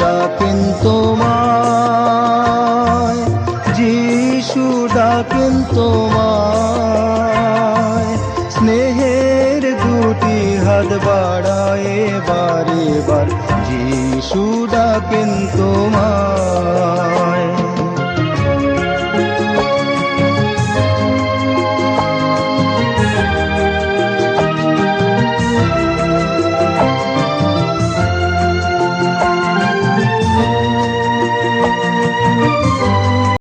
ডাকেন তোমায়? যিশু ডাকেন তোমায়? স্নেহের দুটি হাত বাড়ায় বারে বার যিশু ডাকেন তোমায়?